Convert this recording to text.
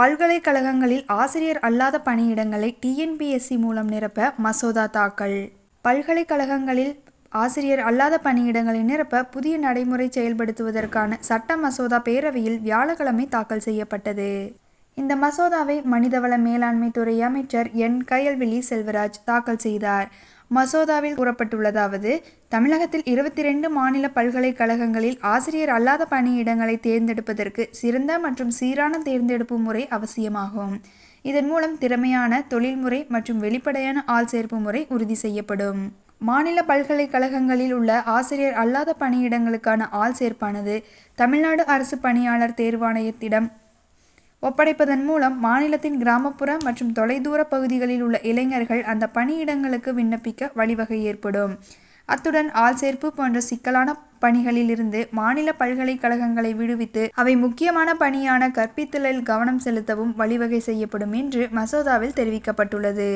பல்கலைக்கழகங்களில் ஆசிரியர் அல்லாத பணியிடங்களை டிஎன்பிஎஸ்சி மூலம் நிரப்ப மசோதா தாக்கல். பல்கலைக்கழகங்களில் ஆசிரியர் அல்லாத பணியிடங்களை நிரப்ப புதிய நடைமுறை செயல்படுத்துவதற்கான சட்ட மசோதா பேரவையில் வியாழக்கிழமை தாக்கல் செய்யப்பட்டது. இந்த மசோதாவை மனிதவள மேலாண்மை துறை அமைச்சர் என். கயல்விழி செல்வராஜ் தாக்கல் செய்தார். மசோதாவில் கூறப்பட்டுள்ளதாவது தமிழகத்தில் இருபத்தி ரெண்டு மாநில பல்கலைக்கழகங்களில் ஆசிரியர் அல்லாத பணியிடங்களை தேர்ந்தெடுப்பதற்கு சிறந்த மற்றும் சீரான தேர்ந்தெடுப்பு முறை அவசியமாகும். இதன் மூலம் திறமையான தொழில்முறை மற்றும் வெளிப்படையான ஆள் சேர்ப்பு முறை உறுதி செய்யப்படும். மாநில பல்கலைக்கழகங்களில் உள்ள ஆசிரியர் அல்லாத பணியிடங்களுக்கான ஆள் சேர்ப்பானது தமிழ்நாடு அரசு பணியாளர் தேர்வாணையத்திடம் ஒப்படைப்பதன் மூலம் மாநிலத்தின் கிராமப்புற மற்றும் தொலைதூர பகுதிகளில் உள்ள இளைஞர்கள் அந்த பணியிடங்களுக்கு விண்ணப்பிக்க வழிவகை ஏற்படும். அத்துடன் ஆள் சேர்ப்பு போன்ற சிக்கலான பணிகளிலிருந்து மாநில பல்கலைக்கழகங்களை விடுவித்து அவை முக்கியமான பணியான கற்பித்தலில் கவனம் செலுத்தவும் வழிவகை செய்யப்படும் என்று மசோதாவில் தெரிவிக்கப்பட்டுள்ளது.